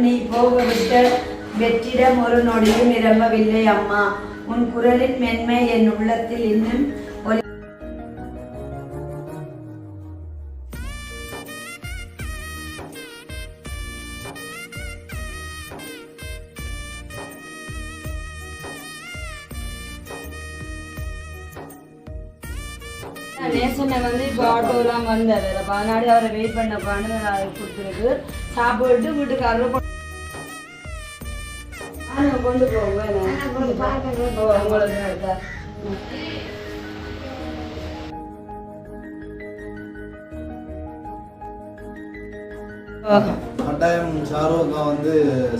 நீ போகவிட்ட வெற்றிடம் ஒரு நொடியும் நிரம்பவில்லை அம்மா. உன் குரலின் மென்மை என் உள்ளத்தில் இன்னும் ஆட்டோலாம் வந்தார் அப்போ அதனாடி அவரை வெயிட் பண்ணப்பான்னு கொடுத்துருக்கு. சாப்பிட்டு வீட்டுக்காரர் கொண்டு ஆ, கொண்டு போவேன் ஓ உங்களுக்கு. ஓ. கட்டாயம் ஷாருக்கா வந்து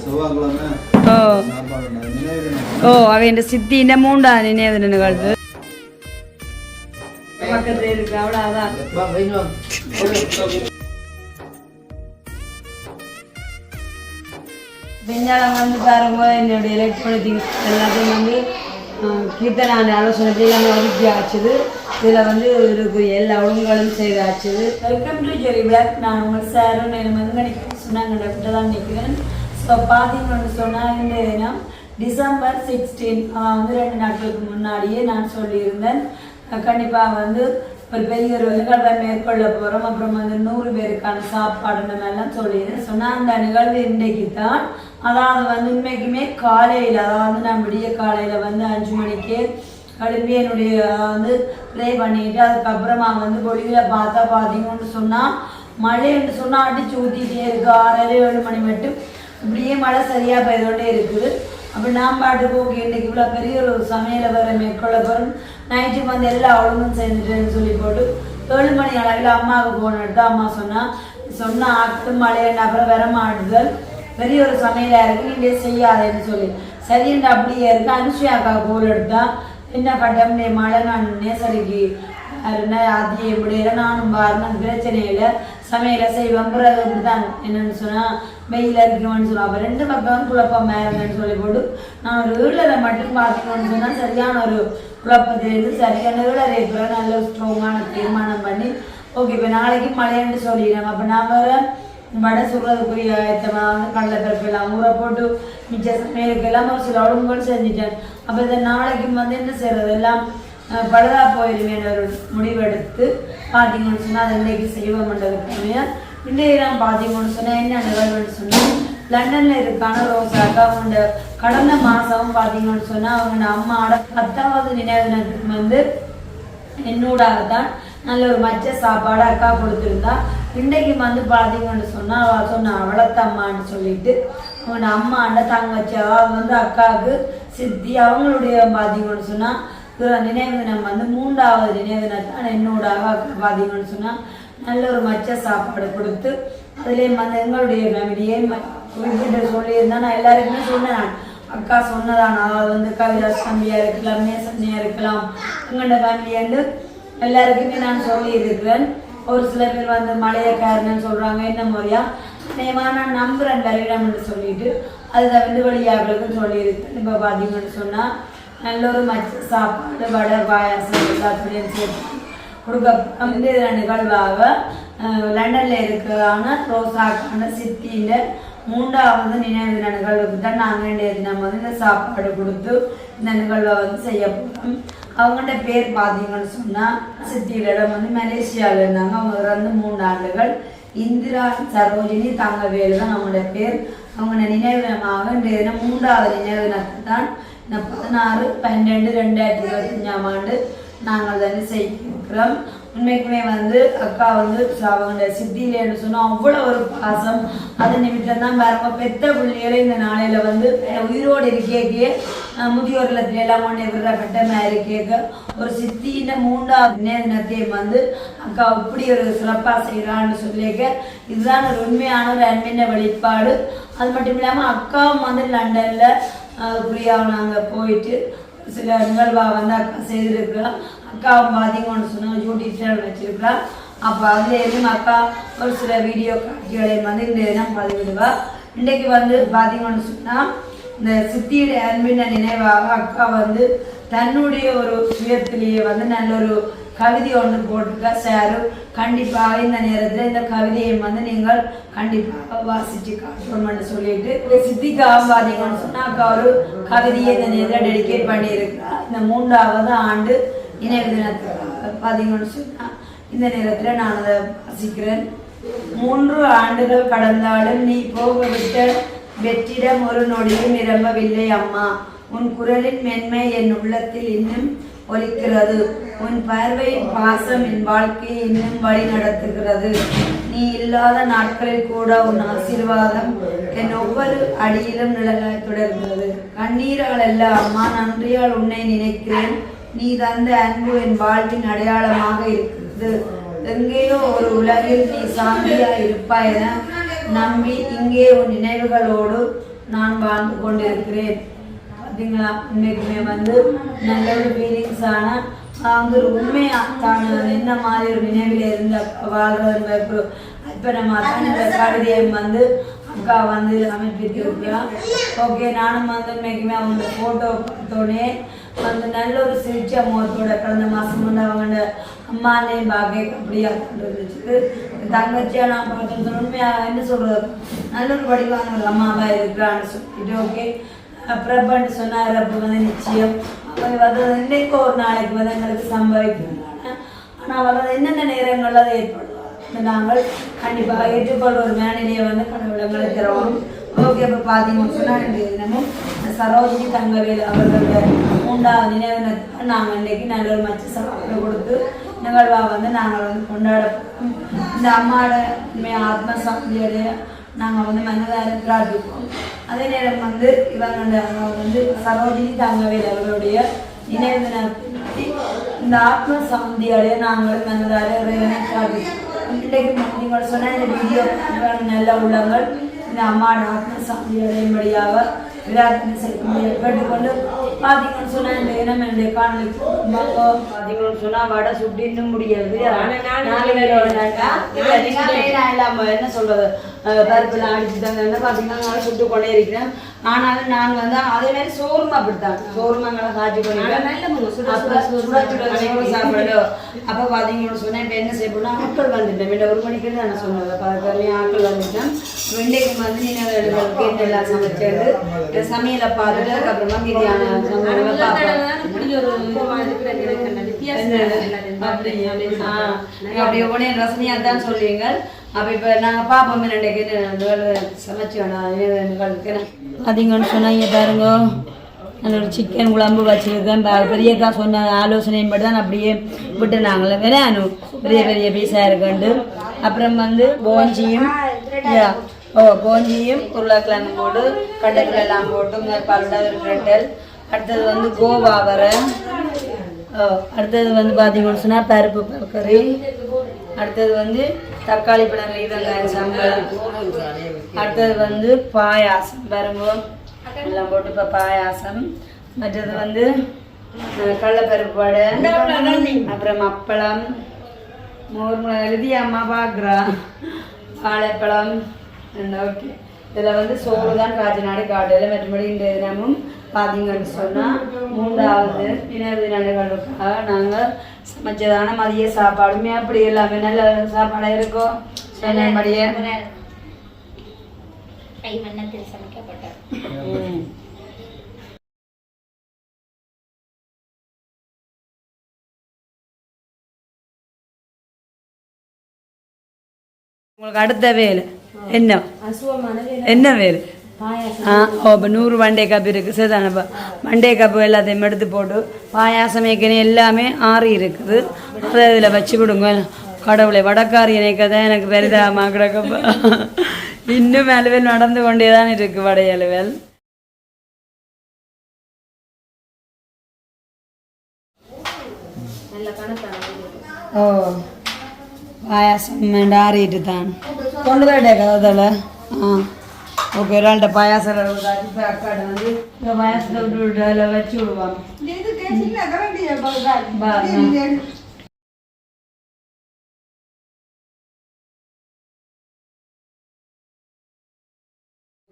செவ்வாய்க்கிழமை ஓ. சாப்பாடு உண்டு. நினைவு தினம். ஓ அவன் சித்தின மூண்டா நினைவு நினைவுகள் பக்கத்துல இருக்கு. அவ்வளவுதான் விஞ்ஞானம் வந்து பாருங்க என்னுடைய எலக்ட்ரானிக் திங்ஸ் எல்லாத்தையும் வந்து கீர்த்தனான ஆலோசனை எல்லாமே ஒதுக்கி ஆச்சுது. இதில் வந்து இருக்கு எல்லா ஒழுங்குகளும் செய்தாச்சுது வெல்கம் டு ஜெரி பிளாக் நான் உங்கள் சாரும் நான் மங்கனிக்கு சொன்னாங்க டாக்டர் தான் நிற்கிறேன் ஸோ பார்த்தீங்கன்னு சொன்னால் இந்த தினம் டிசம்பர் சிக்ஸ்டீன் வந்து ரெண்டு நாட்களுக்கு முன்னாடியே நான் சொல்லியிருந்தேன். கண்டிப்பாக வந்து ஒரு பெரிய ஒரு நிகழ்வை மேற்கொள்ள போகிறோம் அப்புறம் வந்து நூறு பேருக்கான சாப்பாடு எல்லாம் சொல்லிடுறேன் சொன்னால் அந்த நிகழ்வு இன்றைக்கு தான் அதாவது வந்து உண்மைக்குமே காலையில் அதாவது நான் விடிய காலையில் வந்து அஞ்சு மணிக்கு கழுப்பி என்னுடைய வந்து ப்ரே பண்ணிட்டு அதுக்கப்புறமா வந்து பொழிவில் பார்த்தா பார்த்தீங்கன்னு சொன்னால் மழைன்னு சொன்னால் அடிச்சு ஊற்றிட்டே இருக்குது ஆறரை ஏழு மணி மட்டும். இப்படியே மழை சரியாக பெய்தோண்டே இருக்குது. அப்போ நான் பாட்டுக்கு ஓகே இன்றைக்கு இவ்வளோ பெரிய ஒரு சமையலை வேறு மேற்கொள்ள போகிறோம் நைட்டுக்கு வந்து எல்லா ஒழுங்கும் செஞ்சுட்டேன்னு சொல்லி போட்டு ஏழு மணி அளவில் அம்மாவுக்கு ஃபோன் எடுத்து அம்மா சொன்னால் சொன்ன ஆட்டு மழையன்னு அப்புறம் வர மாட்டுதல் பெரிய ஒரு சமையலாக இருக்குது நீங்க செய்யாதேன்னு சொல்லி. சரின்னு அப்படியே இருக்கு. அனுஷியாக்கா அக்கா கோல் என்ன கட்டம் நீ மழை நான் நேசரிக்கு என்ன அதிக முடியல நானும் பாருங்க பிரச்சனையில சமையல செய்வேன் பிறகு இப்படிதான் என்னன்னு சொன்னா வெயில் அடிக்கணும்னு சொல்லுவா ரெண்டு பக்கம் குழப்பம் இருங்கன்னு சொல்லி போட்டு நான் ஒரு ஈழலை மட்டும் பார்த்தீங்கன்னு சொன்னா சரியான ஒரு குழப்பத்திலிருந்து சரியான ஈழலை இருக்கிற நல்ல ஸ்ட்ராங்கான தீர்மானம் பண்ணி ஓகே இப்போ நாளைக்கு மழைன்னு சொல்லிடுறேன். அப்போ நான் வேற வடை சுடுறதுக்குரிய ஆயத்தமாக வந்து எல்லாம் ஊற போட்டு மிச்ச சமையலுக்கு எல்லாம் ஒரு சில ஒழுங்குகள் செஞ்சுட்டேன். அப்போ இதை நாளைக்கு வந்து என்ன செய்யறது எல்லாம் பழுதா போயிருமேன்னு ஒரு முடிவெடுத்து பார்த்தீங்கன்னு சொன்னால் அது இன்றைக்கு செய்வோம்ன்றதுக்கான இன்றைய நான் பார்த்தீங்கன்னு சொன்னால் என்ன நிகழ்வுன்னு சொன்னால் லண்டனில் இருக்கான ரோசாக்கா அவங்களோட கடந்த மாதம் பார்த்தீங்கன்னு சொன்னால் அவங்க அம்மாவோட பத்தாவது நினைவு தினத்துக்கு வந்து என்னூடாக தான் நல்ல ஒரு மச்ச சாப்பாடு அக்கா கொடுத்துருந்தா. இன்றைக்கு வந்து பார்த்தீங்கன்னு சொன்னால் அவள் சொன்ன அவளத்தம்மான்னு சொல்லிட்டு அவனோட அம்மாண்ட தங்கச்சி அவள் வந்து அக்காவுக்கு சித்தி அவங்களுடைய பார்த்தீங்கன்னு சொன்னால் நினைவு தினம் வந்து மூன்றாவது நினைவு தினத்தான் என்னோட அக்கா பார்த்தீங்கன்னு சொன்னால் நல்ல ஒரு மச்ச சாப்பாடு கொடுத்து அதுலேயும் வந்து எங்களுடைய ஃபேமிலியே குறிப்பிட்டு சொல்லியிருந்தா நான் எல்லாருக்குமே சொன்னேன் நான். அக்கா சொன்னதான் அதாவது வந்து கவிராஜ் தம்பியா இருக்கலாம் நேசன்யா இருக்கலாம் எங்களோட ஃபேமிலியாண்டு எல்லாருக்குமே நான் சொல்லி இருக்கிறேன் ஒரு சில பேர் வந்து மலையக்காரன்னு சொல்கிறாங்க என்ன முறையா? நேமாக நான் நம்புகிறேன் வருகிறோம்னு சொல்லிட்டு அதை வந்து வழியாகளுக்கும் சொல்லியிருக்கேன் இப்போ பார்த்தீங்கன்னு சொன்னால் நல்ல ஒரு மச்ச சாப்பாடு வடை பாயாசம் எல்லாத்துலேயும் சேர்த்து கொடுக்க இந்த நிகழ்வாக லண்டனில் இருக்கிறான ரோசாக்கான சித்தியில் மூன்றாவது நினைவு தின நிகழ்வுக்கு தான் நாங்கள் இன்றைய தினம் வந்து இந்த சாப்பாடு கொடுத்து இந்த நிகழ்வை வந்து செய்ய போகிறோம் அவங்கள்ட்ட பேர் பார்த்தீங்கன்னு சொன்னால் சித்தியிடம் வந்து மலேசியாவில் இருந்தாங்க. அவங்க இறந்து மூன்று ஆண்டுகள். இந்திரா சரோஜினி தங்கவேலு தான் அவங்களோட பேர். அவங்க நினைவு தினமாக இன்றைய தினம் மூன்றாவது நினைவு தினத்தை தான் பதினாறு பன்னெண்டு ரெண்டாயிரத்தி இருபத்தஞ்சாம் ஆண்டு நாங்கள் வந்து செய்கிறோம். உண்மைக்குமே வந்து அக்கா வந்து அவங்க சித்தியிலேன்னு சொன்னால் அவ்வளோ ஒரு பாசம். அது நிமித்தம் தான் பாருங்க பெத்த பிள்ளைகளை இந்த நாளையில் வந்து உயிரோடு இருக்கேக்கே முதியோர் இல்லத்துல எல்லாம் ஒன்று விடுற கட்டமாக இருக்கேக்க. ஒரு சித்தின மூன்றாவது தினத்தையும் வந்து அக்கா இப்படி ஒரு சிறப்பாக செய்கிறான்னு சொல்லியிருக்க இதுதான் ஒரு உண்மையான ஒரு அன்பின வெளிப்பாடு. அது மட்டும் இல்லாமல் அக்காவும் வந்து லண்டனில் பிரியாவை நாங்கள் போயிட்டு சில நிகழ்வாக வந்து அக்கா செய்திருக்கிறோம் அக்காவும் பார்த்தீங்கன்னு சொன்னால் யூடியூப் சேனல் வச்சுருக்கலாம். அப்போ அதில் எதுவும் அக்கா ஒரு சில வீடியோ காட்சிகளை வந்து இந்த தினம் பதிவிடுவா. இன்றைக்கு வந்து பார்த்தீங்கன்னு சொன்னால் இந்த சித்தியுடைய அன்பின நினைவாக அக்கா வந்து தன்னுடைய ஒரு சுயத்திலேயே வந்து நல்ல ஒரு கவிதை ஒன்று போட்டுக்க சாரு? கண்டிப்பாக இந்த நேரத்தில் இந்த கவிதையை வந்து நீங்கள் கண்டிப்பாக வாசிச்சு காட்டணும்னு சொல்லிட்டு சித்திகா பார்த்தீங்கன்னு சொன்னா அக்கா ஒரு கவிதையை இந்த நேரத்தில் டெடிகேட் பண்ணியிருக்கா இந்த மூன்றாவது ஆண்டு நினைவு தினத்துக்காக பார்த்தீங்கன்னு சொன்னா இந்த நேரத்தில் நான் அதை வாசிக்கிறேன். மூன்று ஆண்டுகள் கடந்தாலும் நீ போகவிட்ட வெற்றிடம் ஒரு நொடியும் நிரம்பவில்லை அம்மா. உன் குரலின் மென்மை என் உள்ளத்தில் இன்னும் ஒலிக்கிறது. உன் பார்வையின் பாசம் என் வாழ்க்கையை இன்னும் வழி நடத்துகிறது. நீ இல்லாத நாட்களில் கூட உன் ஆசீர்வாதம் என் ஒவ்வொரு அடியிலும் நிழலாய் தொடர்கிறது. கண்ணீரால் அல்ல அம்மா நன்றியால் உன்னை நினைக்கிறேன். நீ தந்த அன்பு என் வாழ்வின் அடையாளமாக இருக்கிறது. எங்கேயோ ஒரு உலகில் நீ சாந்தியா இருப்பாய் என நம்பி இங்கே உன் நினைவுகளோடு நான் வாழ்ந்து கொண்டிருக்கிறேன். பார்த்தீங்களா இன்னைக்குமே வந்து நல்ல ஒரு ஃபீலிங்ஸான வந்து ஒரு உண்மையா? தான் என்ன மாதிரி ஒரு நினைவில் இருந்த வாழ்றது இப்போ தான் இந்த கவிதையை வந்து அக்கா வந்து அமைப்பிருக்கிறா ஓகே நானும் வந்து இன்னைக்குமே அவங்க ஃபோட்டோ பார்த்தோன்னே வந்து நல்ல ஒரு சிரிச்ச முகத்தோட கடந்த மாதம் வந்து அவங்க அம்மானே பாகே அப்படியா இருந்துச்சு தங்கச்சியா நான் பார்த்தது உண்மையாக என்ன சொல்கிறது நல்ல ஒரு வடிவான ஒரு அம்மாவா இருக்கிறான்னு சொல்லிட்டு ஓகே பிரபன்னு சொன்னார் அப்போ வந்து நிச்சயம். அவங்க வந்து இன்னைக்கு ஒரு நாளைக்கு வந்து எங்களுக்கு சம்பவிக்கிறாங்க ஆனால் வர்றது என்னென்ன நேரங்களில் அது ஏற்படும் நாங்கள் கண்டிப்பாக ஏற்றுக்கொள்ற ஒரு மேனிலையை வந்து கடவுள் எங்களுக்கு ஓகே இப்போ பார்த்தீங்கன்னு சொன்னால் இன்றைய தினமும் இந்த சரோஜினி தங்கவேல் அவர்களுடைய மூன்றாவது நினைவினத்துக்கு நாங்கள் இன்றைக்கி நல்ல ஒரு மச்ச சாப்பிட கொடுத்து நிகழ்வாக வந்து நாங்கள் வந்து கொண்டாட இந்த அம்மாவோட உண்மையாக ஆத்ம சாந்தியோடைய நாங்கள் வந்து மனதார பிரார்த்திப்போம் அதே நேரம் வந்து அவங்க வந்து சரோஜினி தங்கவேல் அவர்களுடைய நினைவு தினத்தை இந்த ஆத்ம சாந்தியோடைய நாங்கள் இறைவனை பிரார்த்திப்போம் இன்றைக்கு நீங்கள் சொன்ன இந்த வீடியோ நல்ல உள்ளங்கள். இந்த அம்மாவோட ஆத்ம சாந்தி அடையும்படியாக விராத்தனை செய்ய கேட்டுக்கொண்டு பார்த்தீங்கன்னு சொன்னா இந்த இனம் என்னுடைய காணொலிக்கு பார்த்தீங்கன்னு சொன்னா வடை சுட்டு இன்னும் முடியாது நாலு பேரோட இல்லாம என்ன சொல்றது? அஹ் பருப்புலாம் அடிச்சுட்டாங்க என்ன பார்த்தீங்கன்னா சுட்டு கொண்டே இருக்கிறேன் ஆனாலும் நான் வந்து அதே மாதிரி சோறுமா அப்படித்தான். சோறுமாங்களை காய்ச்சி சோறு சாப்பிடணும் அப்போ பார்த்தீங்கன்னு சொன்னா இப்போ என்ன செய்யணும்னா ஆட்கள் வந்துட்டேன். வீட்டை ஒரு மணிக்கு நான் சொன்னது பக்கத்துலேயும் ஆட்கள் வந்துட்டேன். வெண்டைக்கு வந்து நினைவுகளுக்கு என்னெல்லாம் சமைச்சது இந்த சமையலை பார்த்துட்டு அதுக்கப்புறமா மீதியான சமையலை பார்ப்பேன் அப்படி உடனே ரசனியா தான் சொல்லுவீங்க. அப்போ இப்போ நாங்கள் பாப்போம் ரெண்டுக்கு சமைச்சு அதிகம்னு சொன்னாங்க பாருங்க. அதோட சிக்கன் குழம்பு வச்சுருக்கேன். பெரியக்கா சொன்ன ஆலோசனையும் படி தான் அப்படியே விட்டு நாங்கள வேணும் பெரிய பெரிய பீஸாக இருக்குண்டு அப்புறம் வந்து போஞ்சியும் யா, ஓ போஞ்சியும் உருளைக்கிழங்கு போட்டு கடற்கரை எல்லாம் போட்டு பல்லடா ஒரு ரெட்டல் அடுத்தது வந்து கோவா வர. ஓ, அடுத்தது வந்து பார்த்தீங்கன்னு சொன்னால் பருப்பு கறி. அடுத்தது வந்து தக்காளி பழம் வெங்காயம் சாம்பார் அடுத்தது வந்து பாயாசம் பாருங்க எல்லாம் போட்டு இப்போ பாயாசம். மற்றது வந்து கடலப்பருப்பு வடை. அப்புறம் அப்பளம். மோர் எழுதி அம்மா பார்க்குறா வாழைப்பழம் ஓகே இதில் வந்து சோறு தான் காய்ச்சினாடு காடையில் மற்றபடி இந்த தினமும் பார்த்தீங்கன்னு சொன்னால் மூன்றாவது நினைவு நினைவுகளுக்காக நாங்கள் சமைச்சதான மதிய சாப்பாடுமே அப்படி எல்லாமே நல்ல சாப்பாடாக இருக்கும் சொன்னபடியே ம். உங்களுக்கு அடுத்த வேலை. என்ன? என்ன வேலை? ஓ இப்போ நூறு வண்டே கப் இருக்குது சரிதானப்பா வண்டே கப்பு எல்லாத்தையும் எடுத்து போட்டு பாயாசம் ஏற்கனவே எல்லாமே ஆறி இருக்குது. அதை இதில் வச்சு விடுங்க கடவுளை வடக்காரி இணைக்கதான் எனக்கு பெரிதாமா கிடக்கப்பா. இன்னும் அலுவல் நடந்து கொண்டே தான் இருக்குது வடை அலுவல் ஓ பாயாசம் ஆறிட்டு தான். கொண்டு வரட்டே கதை ஆ. ஓகே ஒராள்கிட்ட பாயாசம் இப்போ அக்காட்ட வந்து இந்த பாயாசத்தை விட்டு விட்டு அதில் வச்சு விடுவாங்க.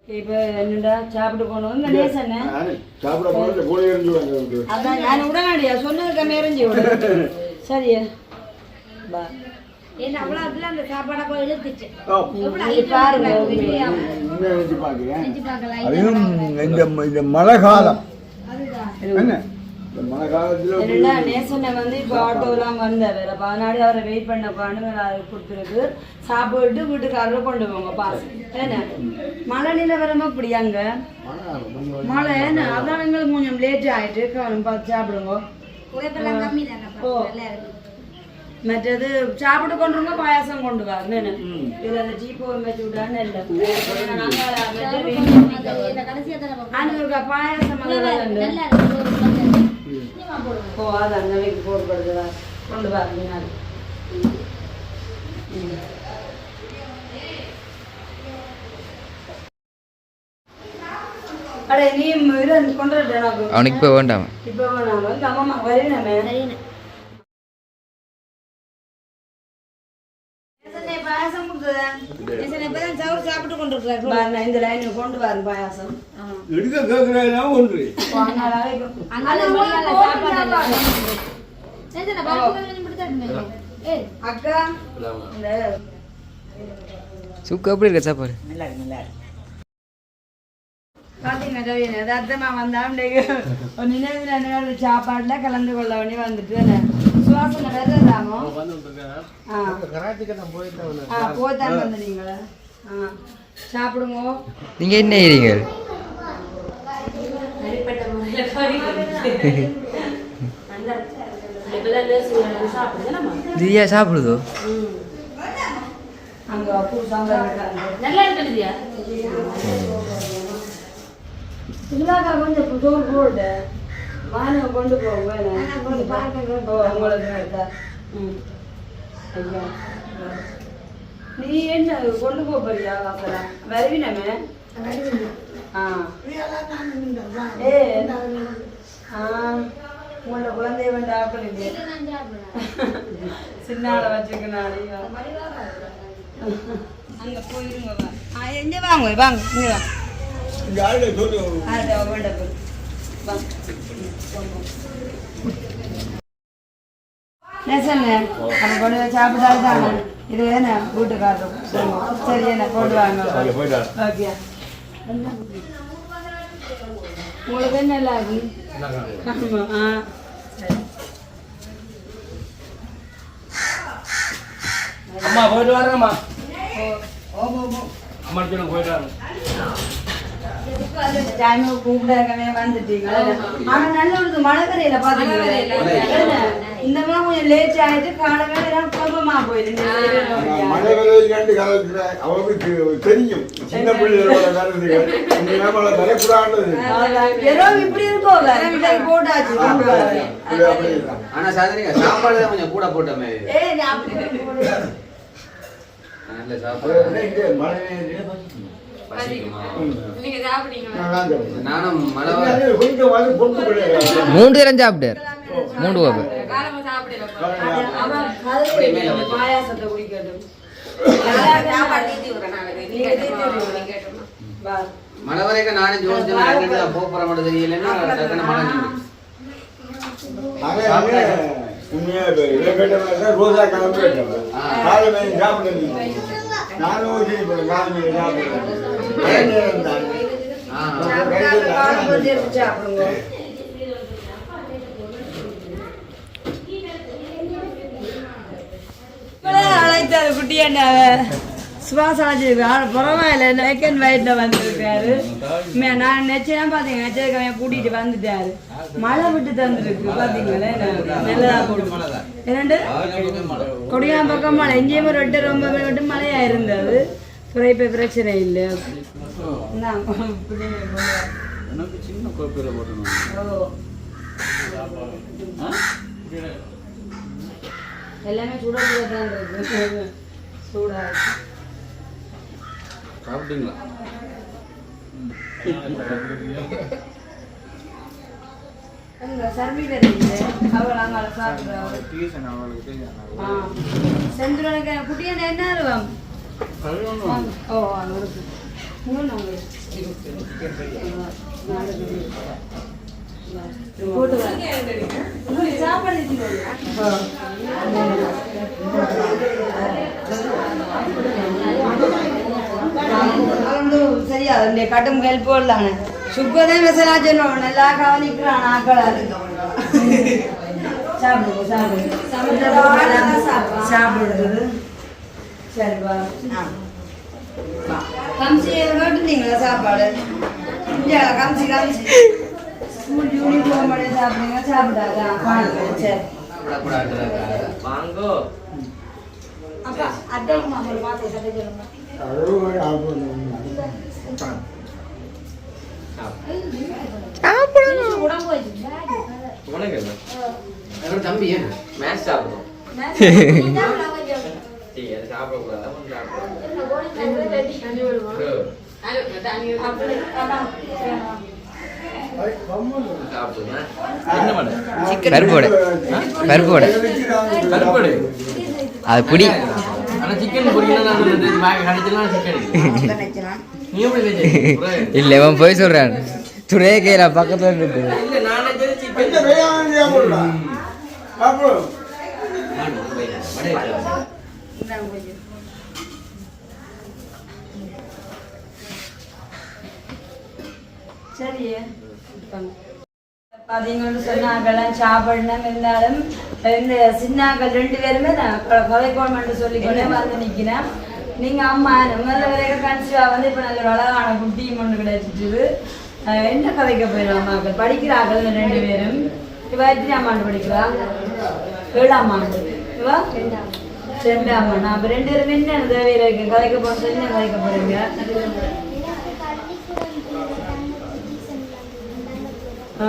இப்போ என்னடா சாப்பிட்டு போகணும் இந்த நேசன்னு சாப்பிட போறது கோழி எரிஞ்சு அதான் நான் உடனடியா சொன்னதுக்கு சரியா பா ஏன்னா அவ்வளோ அப்படிலாம் அந்த சாப்பாடை போய் இழுத்துச்சு. பாருங்க நினைச்சு பார்க்கிறேன் செஞ்சு பார்க்கலாம் அதுவும் இந்த இந்த மழை காலம். என்ன? நேசனை வந்து இப்போ ஆட்டோலாம் வந்தவர் அப்போ அதனாடி அவரை வெயிட் பண்ண பண்ணு கொடுத்துருக்கு. சாப்பிட்டு வீட்டுக்காரரை கொண்டு போங்க பாஸ். என்ன? மழை நிலவரம் அப்படி அங்க? மழை என்ன? அதான் எங்களுக்கு கொஞ்சம் லேட் ஆயிட்டு பார்த்து சாப்பிடுங்க. ஓ. நல்லா இருக்கு மற்றது சாப்பிட்டு கொண்டுருங்க பாயாசம் கொண்டு வாங்க என்ன இதுல அந்த ஜீப்போ வச்சு விட்டான்னு இல்லை இந்த கடைசியாக தானே பார்ப்போம். அங்க பாயாசம் பாயாசம் இப்பதான் சவுறு சாப்பிட்டு கொண்டு இருக்கிறாரு பாருங்க இந்த லைன் கொண்டு வரேன் பாயாசம். எடுக்க கேட்கிறேன்னா ஒன்று? அக்கா. இந்த சுக்கு எப்படி இருக்க சாப்பாடு? பாத்தீங்க கவியன் யதார்த்தமா வந்தான் ஒரு நினைவு நினைவு சாப்பாடுல கலந்து கொள்ள வேண்டி வந்துட்டு என்ன? சுவாசனை வேறதாமோ ஆ ஆ போதான் வந்து நீங்களா ஆ சாப்பிடுங்க நீங்கள் என்ன செய்றீங்க தனிப்பட்ட முறையில் பரிமாறுறது. நல்லா இப்பெல்லாம் லேசுங்க, இல்லாக்கா கொஞ்சம் சோறு போடு வாங்க கொண்டு. ஓ, உங்களுக்கு. ம். ஐயா. நீ என்ன கொண்டு போக போறியா வாசலா? வருவினமே? ஆ. ஏ. ஆ. உங்களோட குழந்தைய இல்லையா நான் சாப்பிடுறேன். சின்னால வச்சுக்கணும் அங்க போயிருங்க எங்க வாங்க வாங்க இங்க இந்த ஆளு சொல்லு அது சாப்பிட்டாலும் தானே இது என்ன வீட்டுக்காரரும் சரி என்ன கொண்டு வாங்க ஓகே உங்களுக்கு என்ன லாகி ஆமா ஆ சரி அம்மா போயிட்டு ஓ அம்மா போயிட்டு வரேன் இந்த மாதிரி கொஞ்சம் லேட் ஆயிட்டு காலமே எல்லாம் மழை தெரியும். சின்ன பிள்ளைகளோட நம்மளை வரக்கூடாது ஏதோ இப்படி இருக்கோம் போட்டாச்சு. ஆனா சாதனைங்க சாப்பாடு தான் கொஞ்சம் கூட போட்ட மாதிரி. நல்ல சாப்பாடு. மழை மூன்று தரம் சாப்பிட்டார். மூன்று. மழை வரைக்கும் நானும் போற மட்டும் தெரியலன்னா மழை உண்மையா ரோஜா கிளம்பி. காலை மேல சாப்பிடுறீங்க. காலை மேல சாப்பிடுறேன். அதே குட்டி தான். சுபாஷ் ஆஜி பரவாயில்ல செகண்ட் வயிற்றுல வந்திருக்காரு மே- நான் நெச்சதான் பாத்தீங்க நெச்சதுக்கு கூட்டிட்டு வந்துட்டாரு மழை விட்டு தந்துருக்கு பார்த்தீங்களே நல்லதா போட்டு என்னண்டு கொடியான் பக்கம் மழை எங்கேயும் ஒரு எட்டு ரொம்ப விட்டு மழையா இருந்தது இப்ப பிரச்சனை இல்லை. எனக்கு சின்ன கோப்பையில் போட்டணும். எல்லாமே சுட சுட தான் இருக்கு. சூடா இருக்கு. சாப்பிட்டீங்களா? செந்துரனுக்கு குட்டியான என்ன அருவம் சரியா கட்டும் கல் போடலான்னு சுக்கதே மெசராஜன் நல்லா கவனிக்கிறான் ஆக்களா சாப்பிடுங்க. சாப்பிடுங்க. சாப்பிடுறது சரிப்பா கம்சி கேட்டுனீங்களா சாப்பாடு கம்சி கம்சி ஸ்கூல் யூனிஃபார்ம் பண்ணி சாப்பிடுங்க சாப்பிடாதா சரி வாங்கோ அப்பா சொல்லுங்க உனக்கு தம்பி மேட்ச் சாப்பிடும் டீ அது சாப்பிடக்கூடாது அவன் சாப்பிடுவேன் என்ன பண்ண பருப்பு வடை பருப்பு வடை கருப்படு அது பிடி இல்லை இவன் போய் சொல்கிறான் துணையே கையில் பக்கத்தில் இருக்கு சிக்கன் கொஞ்சம். சரியே பார்த்தீங்கன்னு சொன்னாங்கெல்லாம் சாப்பிடணும் இருந்தாலும் இந்த சின்னாக்கள் ரெண்டு பேருமே நான் கதைக்கோணும்னு சொல்லிக்கொண்டே வந்து நிற்கிறேன் நீங்கள் அம்மா முதல்ல வரைக்கும் கன்சிவா வந்து இப்போ நல்ல அழகான குட்டியும் ஒன்று கிடைச்சிட்டு என்ன கதைக்க போயிடும் அம்மாக்கள் படிக்கிறார்கள் ரெண்டு பேரும். இவ எத்தனாம் ஆண்டு படிக்கிறா? ஏழாம் ஆண்டு. இவா? ரெண்டாம் ஆண்டு அப்போ ரெண்டு பேரும் என்ன தேவையில் இருக்கு கலைக்க போகிறது என்ன கதைக்க போகிறீங்க ஆ,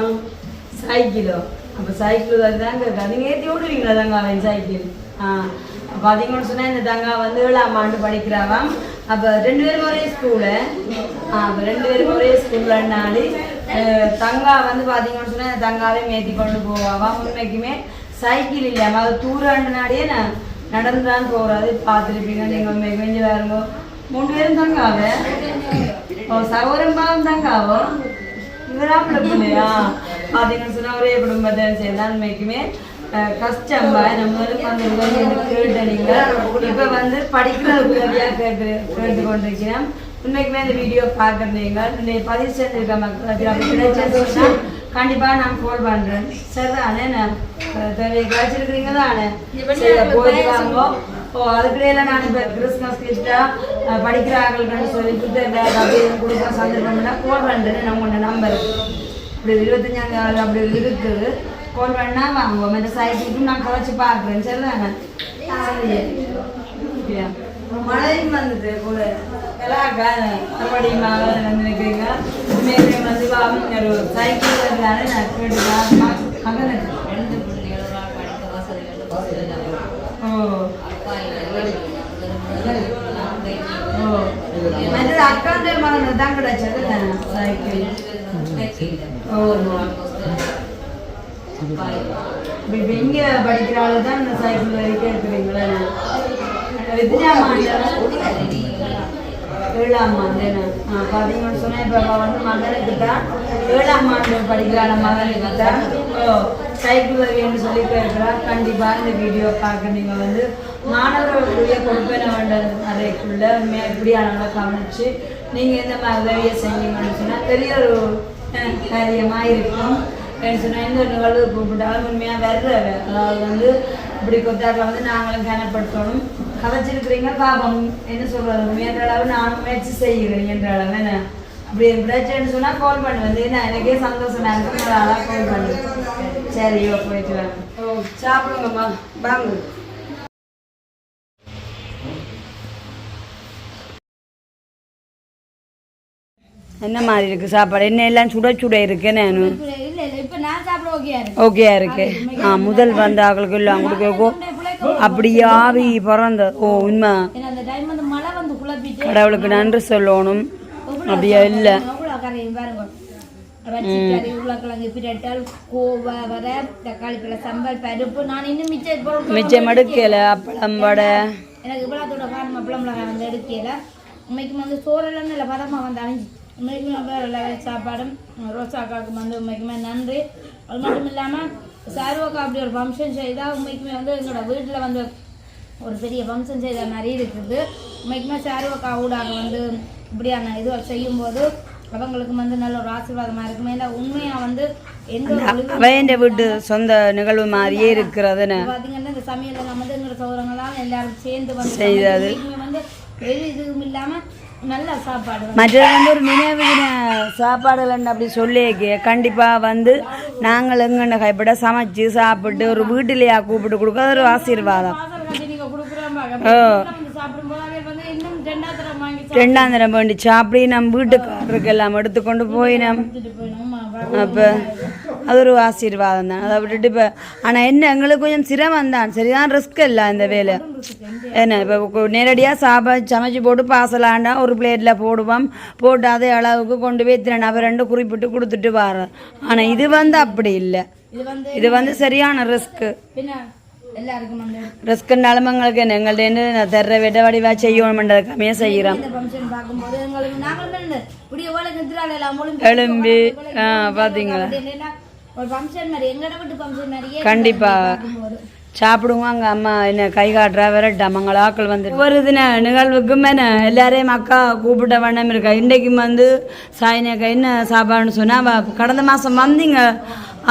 சைக்கிளோ அப்போ சைக்கிள் தாங்க இருக்கா நீங்கள் ஏற்றி விடுவீங்களா தாங்க அவன் சைக்கிள் ஆ பார்த்தீங்கன்னு சொன்னால் இந்த தங்கா வந்து ஏழாம் ஆண்டு படிக்கிறாவாம் அப்போ ரெண்டு பேரும் ஒரே ஸ்கூலு ஆ அப்போ ரெண்டு பேரும் ஒரே ஸ்கூல்லனாலே தங்கா வந்து பார்த்தீங்கன்னு சொன்னால் இந்த தங்காவே மேத்தி கொண்டு போவாவாம் உண்மைக்குமே சைக்கிள் இல்லையாம அது தூராண்டுனாடியே நான் நடந்துதான் போறாது பார்த்துருப்பீங்க நீங்கள் உண்மைக்கு கொஞ்சம் வேறுங்க மூணு பேரும் தங்காவே ஓ சகோதரம் தாங்க தங்காவோ இவரா பிள்ளையா? பார்த்தீங்கன்னு சொன்னால் ஒரே குடும்பத்தை சேர்ந்தான் உண்மைக்குமே கஷ்டம் பாய் நம்மளும் அந்த கேட்டு இப்ப வந்து படிக்கிறது உதவியாக கேட்டு கேட்டு கொண்டிருக்கிறேன் உண்மைக்குமே இந்த வீடியோ பார்க்குறீங்க. இன்னைக்கு பதிவு செஞ்சிருக்க மக்கள் அப்படி கிடைச்சது கண்டிப்பா நான் கால் பண்றேன். சரிதானே நான் அஹ், தேவை கிடைச்சிருக்கிறீங்க தானே சரி போயிட்டு வாங்க. ஓ அதுக்கிடையில நான் இப்போ கிறிஸ்மஸ் கிஃப்டா படிக்கிறாங்கன்னு சொல்லி புத்தக அப்படியே கொடுக்க சந்தர்ப்பம்னா கால் பண்ணுறேன் நம்ம ஒன்று நம்பர் இப்படி இருபத்தஞ்சாம் தேதி அப்படி இருக்குது கால் பண்ணா வாங்குவோம். இந்த சைக்கிளுக்கும் நான் கவச்சு பார்க்குறேன். சரி? மழையும் வந்தது கூட எல்லாம் மறுபடியும் வந்து நிற்கிறீங்க உண்மையிலே வந்து வா, ஒரு சைக்கிள் வரலான்னு நான் கேட்டுக்கலாம் மகனுக்கு ஓ ஓ மற்றது அக்காந்த மகன் தான் கிடைச்சது தானே சைக்கிள் ஓ இப்போ இங்கே படிக்கிறாள் தான் இந்த சைக்கிள் வரைக்கும் இருக்கிறீங்களா எத்தனாம் ஆண்டு ஏழாம் ஆண்டு பார்த்தீங்கன்னு சொன்னால் இப்போ அவள் வந்து மகனுக்கு தான் ஏழாம் ஆண்டு படிக்கிறான மகனுக்கு தான் ஓ சைக்கிள் வருவேன்னு சொல்லி கேட்குறா கண்டிப்பாக இந்த வீடியோ பார்க்க நீங்கள் வந்து மாணவர்களுடைய கொடுப்பேன வேண்டது அறைக்குள்ள உண்மையாக இப்படியான கவனிச்சு நீங்கள் எந்த மாதிரி உதவியை செஞ்சீங்கன்னு சொன்னால் பெரிய ஒரு காரியமாக இருக்கும். சொன்னால் எந்த ஒரு நிகழ்வு கூப்பிட்டாலும் உண்மையாக வர்ற அதாவது வந்து இப்படி கொத்தாக்க வந்து நாங்களும் கனப்படுத்தணும். கதைச்சிருக்கிறீங்க பாபம் என்ன சொல்றது முயன்ற அளவு நானும் முயற்சி செய்கிறேன் என்ற அளவு என்ன அப்படி பிரச்சனைன்னு சொன்னால் கால் பண்ணுவது என்ன எனக்கே சந்தோஷமா இருக்கும் ஒரு ஆளாக கால் பண்ணு சரி ஓ போயிட்டு வாங்க ஓ சாப்பிடுங்கம்மா வாங்க என்ன மாதிரி இருக்கு சாப்பாடு என்ன எல்லாம் சுட சுட இருக்கு நான் இல்ல இல்ல இப்ப நான் சாப்பிட ஓகே இருக்கு ஓகே இருக்கு ஆ முதல் வந்த ஆக்களுக்கு எல்லாம் கொடுக்கோ அப்படி ஆவி பிறந்த ஓ உண்மை. கடவுளுக்கு நன்றி சொல்லணும். அப்படியா இல்லை. வச்சிக்கறி உருளைக்கிழங்கு பிரட்டல் கோவா வர தக்காளி பழ சம்பல் பருப்பு. நான் இன்னும் மிச்சம் மிச்சம் எடுக்கல. அப்பளம் வடை. எனக்கு இவ்வளோத்தோட காரணம் அப்பளம் மிளகாய் வந்து எடுக்கல. உண்மைக்கு வந்து சோறெல்லாம் நல்ல பதமாக வந்து அணிஞ்சு உண்மைக்கு நம்ம எல்லா சாப்பாடும் ரோசாக்காவுக்கு வந்து உண்மைக்குமே நன்றி. அது மட்டும் இல்லாமல் சாருவாக்கா அப்படி ஒரு ஃபங்க்ஷன் செய்தால் உண்மைக்குமே வந்து எங்களோட வீட்டில் வந்து ஒரு பெரிய ஃபங்க்ஷன் செய்த மாதிரி இருக்குது. உண்மைக்குமே சாருவக்கா ஊடாக வந்து இப்படியான இது செய்யும்போது அவங்களுக்கு வந்து நல்ல ஒரு ஆசீர்வாதமாக இருக்கும். ஏன்னா உண்மையாக வந்து எந்த வீட்டு சொந்த நிகழ்வு மாதிரியே இருக்கிறதுன்னு. பாத்தீங்கன்னா இந்த சமையல நம்ம வந்து எங்களோட சௌரங்களாம் எல்லாரும் சேர்ந்து வந்து வந்து எது இதுவும் இல்லாம நல்ல சாப்பாடு மற்றது வந்து ஒரு நினைவு தின சாப்பாடுகள் அப்படி சொல்லிக்க கண்டிப்பாக வந்து நாங்கள் எங்கன்னு கைப்பட சமைச்சு சாப்பிட்டு ஒரு வீட்டிலேயா கூப்பிட்டு கொடுக்க ஒரு ஆசீர்வாதம். ரெண்டாம் தரம் வேண்டிச்சு. அப்படி நம்ம வீட்டுக்காரருக்கு எல்லாம் எடுத்துக்கொண்டு போய் நம்ம சாப்பிட்டுட்டு போயிடும் அப்போ அது ஒரு ஆசீர்வாதம் தான் அதை விட்டுட்டு இப்போ ஆனால் என்ன எங்களுக்கு கொஞ்சம் சிரமம் தான் சரிதான் ரிஸ்க் இல்லை இந்த வேலை என்ன இப்போ நேரடியாக சாப்பா சமைச்சு போட்டு பாசலாண்டா ஒரு பிளேட்டில் போடுவோம் போட்டு அதே அளவுக்கு கொண்டு போய் இத்தனை நபர் ரெண்டு குறிப்பிட்டு கொடுத்துட்டு வரோம் ஆனால் இது வந்து அப்படி இல்லை இது வந்து சரியான ரிஸ்க்கு பின்ன எல்லாருக்கும் வந்து ரிஸ்க்குனாலும் எங்களுக்கு என்ன எங்கள்கிட்ட தர்ற வெட்ட வடிவா செய்யணும்ன்றது கம்மியாக ஒரு ஃபங்க்ஷன் மாதிரி எங்கட வீட்டு ஃபங்க்ஷன் மாதிரியே கண்டிப்பா. சாப்பிடுவோம். அங்கே அம்மா என்ன கை காட்டுறா விரட்டா மங்களாக்கள் வந்து ஒவ்வொரு தின நிகழ்வுக்கும் என்ன எல்லாரையும் அக்கா கூப்பிட்ட வண்ணம் இருக்கா? இன்றைக்கும் வந்து சாயினக்கா என்ன சாப்பாடுன்னு சொன்னால் கடந்த மாதம் வந்தீங்க.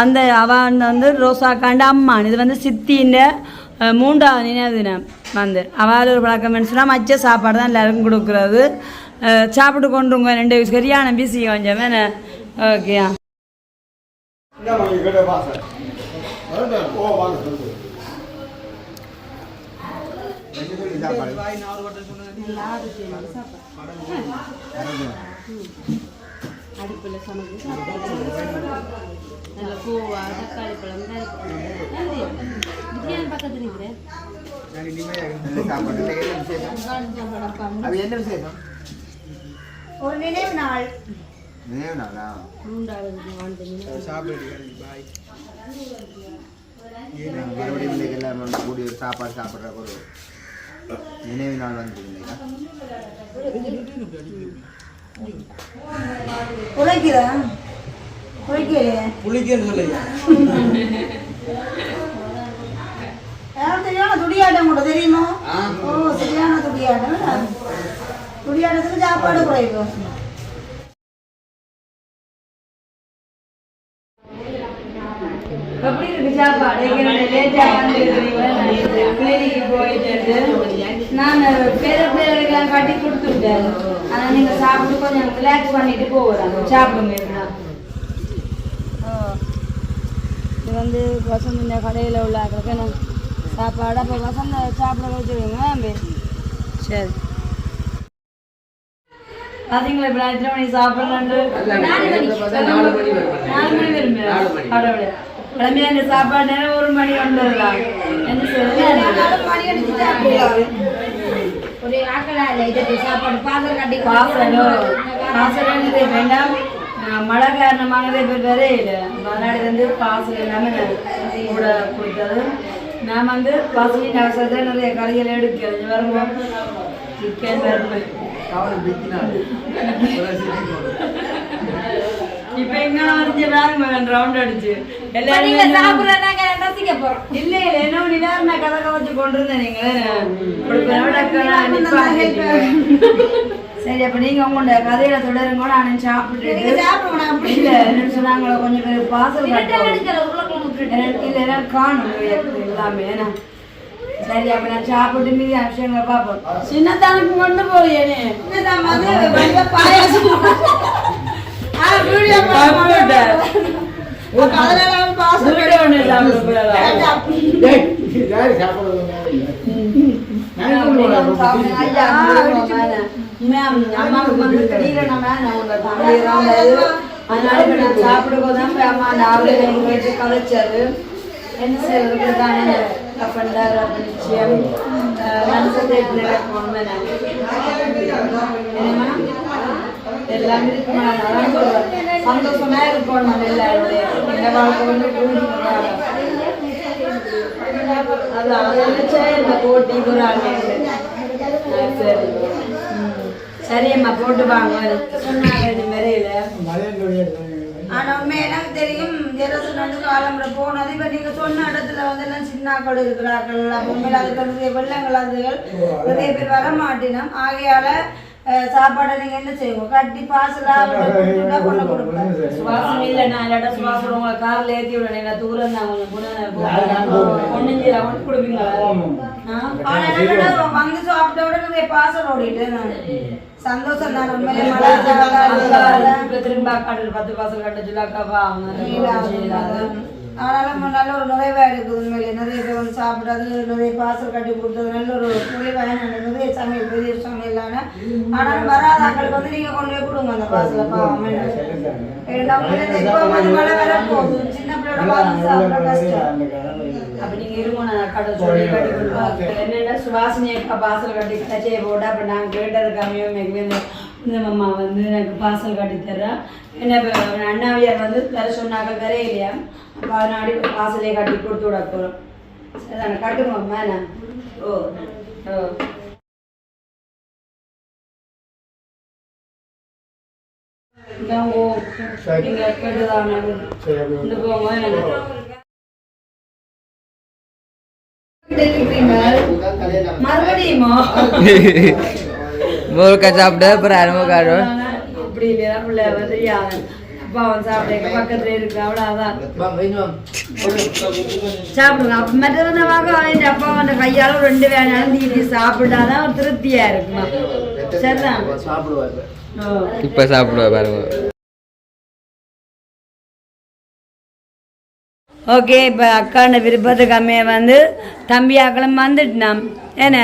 அந்த அவன் வந்து ரோசாக்காண்ட அம்மான். இது வந்து சித்தின்ற மூன்றாவது நினைவு தினம் வந்து. அவள் ஒரு பழக்கம் சொன்னால் மச்ச சாப்பாடு தான் எல்லாருக்கும் கொடுக்குறது. சாப்பிட்டு கொண்டுங்க ரெண்டு சரியான பிசி கொஞ்சம் ஓகேயா? இந்த மாதிரி கிட்ட பாசம் ஓ வாங்க சாப்பாடு அடுப்பில் சமைச்சு நல்ல பூவா தக்காளி பழம் பிரியாணி பக்கத்து நிற்கிறேன் அது என்ன விசேஷம் ஒரு நினைவு நாள் நினைவு நாளா நாங்க மறுபடியும் இன்னைக்கு எல்லாரும் கூடி ஒரு சாப்பாடு சாப்பிட்ற ஒரு நினைவு நாள் வந்து இல்லையா? உழைக்கிறா உழைக்கலையே புளிக்கன்னு சொல்லுங்க சரியான துடியாட்டம் கூட தெரியுமோ? ஓ சரியான துடியாட்டம்? துடியாட்டத்துக்கு சாப்பாடு குறைவு. லேட்டா வந்து கிளினிக்கு போயிட்டு நான் பேர பேரெல்லாம் கட்டி கொடுத்துட்டேன். ஆனா நீங்க சாப்பிட்டு கொஞ்சம் ரிலாக்ஸ் பண்ணிட்டு போகிறாங்க சாப்பிடுங்க. இது வந்து வசந்த் இந்த கடையில் உள்ள ஆக்களுக்கு நான் சாப்பாடு. அப்போ வசந்த சாப்பிட வச்சுருவீங்க அம்பி சரி. பாத்தீங்களா இப்போ நான் எத்தனை மணிக்கு சாப்பிட்றேன்னு நாலு மணி வரும் நாலு மணி வருமே நாலு மணி. கடவுளே கிளம்பி அந்த சாப்பாடு நேரம் ஒரு மணி ஒன்பதுதான். என்ன சொல்லுங்க ஒரு ஆக்கலா இல்லை இதுக்கு சாப்பாடு? பாசல் கட்டி பாசலோ பாசலன்றதே வேண்டாம். நான் மழை காரணமானதே இப்போ வரையில அதனாடி வந்து பாசல் எல்லாமே நான் கூட கொடுத்தது நான் வந்து பாசலி நகசத்தை நிறைய கறிகள் எடுக்கிறேன் வருவோம் சிக்கன் வருவேன் இப்ப எங்க வந்து வேற ரவுண்ட் அடிச்சு. நீங்க எல்லாரும் சாப்பிடுறாங்க ரசிக்க போறோம்? இல்ல இல்ல என்ன நேரம் நான் கதை கவச்சு கொண்டு இருந்தேன் நீங்க சரி அப்ப நீங்க உங்களோட கதையில தொடருங்க நான் சாப்பிட்டுட்டு அப்படி இல்ல என்ன சொன்னாங்க கொஞ்சம் பேர் பாசல் இல்ல எல்லாரும் காணும் எல்லாமே? சரி அப்ப நான் சாப்பிட்டு மீதி பார்ப்போம். சின்னத்தானுக்கு கொண்டு போறியே பாயாசம் ஆ, வீடியோ சாப்பிட்டுட்டேன். அப்ப அதனால நான் சாப்பிடும்போதுதான் அம்மா அந்த ஆவலை கேட்டு கதைச்சாரு என்ன தானே என்னம்மா எல்லாம் அதான் சொல்றேன். சந்தோஷமா இருப்போம் நம்ம எல்லாருடைய இந்த வாழ்க்கை வந்து கூடி அதான் அதை நினைச்சா இந்த போட்டி ஒரு ஆள் சரி. சரியம்மா போட்டு வாங்க. சொன்னாங்க இந்த மாதிரியில ஆனா உண்மை எனக்கு தெரியும் வைரஸ் வந்து காலம்புற போனது. இப்ப நீங்க சொன்ன இடத்துல வந்து எல்லாம் சின்ன கொடு இருக்கிறார்கள். அப்ப உண்மையில அதுக்கு நிறைய வெள்ளங்கள் அதுகள் நிறைய பேர் வர மாட்டினோம் ஆகையால சாப்பாடை நீங்க என்ன செய்வோம் கட்டி பாசலா கொண்டு கொடுப்பேன் சுவாசம் இல்லை நான் இல்லாட்டா சுவாசம் உங்களை கார்ல ஏத்தி விடணும் நான் தூரம் தான் கொஞ்சம் புனன ஒன்னுஞ்சில ஒன்று கொடுப்பீங்களா ஆ? ஆனா என்னன்னா, வந்து சாப்பிட்ட உடனே பாசல் ஓடிட்டு நான் சந்தோஷம் தான் உண்மையிலே திரும்ப அக்காட்டு பத்து பாசல் கட்ட சொல்லி அக்காவா அவங்க ஆனாலும் நல்ல ஒரு நிறைவா இருக்குது உண்மையிலே. நிறைய பேர் வந்து சாப்பிடாது நிறைய பாசல் கட்டி கொடுத்தது நல்ல ஒரு நிறைவான நிறைய சமையல் பெரிய சமையலான. ஆனாலும் வராத ஆட்களுக்கு வந்து நீங்க கொண்டு போய் கொடுங்க அந்த பாசல பாவம். இப்போ வந்து மழை வர போகுது சின்ன பிள்ளையோட பாசல் சாப்பிட கஷ்டம். அப்ப நீங்க இருங்க நான் அக்காட்ட சொல்லி கட்டி கொடுப்பேன் என்னன்னா சுவாசினி அக்கா பாசல் கட்டி கச்சையை போட்டு அப்ப நான் கேட்டது கம்மியும் எனக்கு இந்த மாமா வந்து எனக்கு பாசல் கட்டி தர்றேன் என்ன அண்ணாவியார் வந்து தர சொன்னாக்க தர இல்லையா அப்ப அதனாடி பாசலையை கட்டி கொடுத்து விட போறோம். சரிதானே கட்டுங்க மேலே ஓ ஓ. நீங்க கேட்டதான இந்த போங்க எனக்கு மறுபடியுமா முருக்கா சாப்பிட்டு அப்புறம் அனுமதி காடும் இப்படி இல்லையா? பிள்ளை வந்து யா- அப்பா அவன் சாப்பிட பக்கத்துல இருக்கு அவ்வளவுதான். சாப்பிடுங்க. அப்ப மற்றது வாங்க இந்த அப்பா வந்து கையால ரெண்டு வேணாலும் தீனி சாப்பிட்டாதான் ஒரு திருப்தியா இருக்குமா? சரிதான். இப்போ சாப்பிடுவா பாருங்க. ஓகே இப்போ அக்காண்ட விருப்பத்துக்கு அம்மையை வந்து தம்பி அக்களம் வந்துட்டுனாம். என்ன?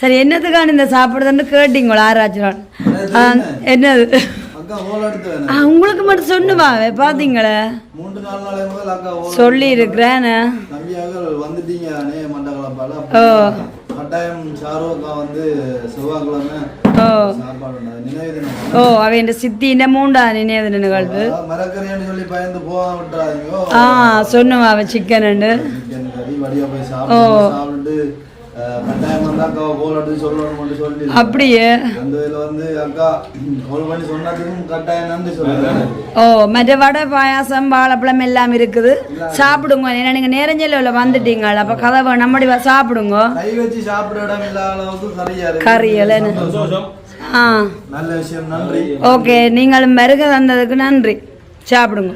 சரி என்னத்துக்கான இந்த சாப்பிடுறதுன்னு கேட்டீங்களா ஆராய்ச்சியால் என்னது உங்களுக்கு மட்டும் சொன்னுவாவே ஓலை சொல்லி இருக்கிறேன் ஓ. ஓ. ஓ அவன் சித்தின்ற மூண்டா நினைவு நிகழ்வு ஆ சொன்னுவாவே சிக்கன் சிக்கன் கறி அப்படியே. ஓ மற்ற வடை பாயாசம் வாழைப்பழம் எல்லாம் இருக்குது. சாப்பிடுங்க. ஏன்னா நீங்கள் நேரஞ்சலில் வந்துட்டீங்க அப்போ கதை நம்மடி சாப்பிடுங்க. கை வச்சு சாப்பிட இடம் இல்லாத அளவுக்கு சரியா இருக்கு கறி எல்லாம் சந்தோஷம். ஆ. நல்ல விஷயம் நன்றி. ஓகே நீங்களும் வருகை வந்ததுக்கு நன்றி. சாப்பிடுங்க.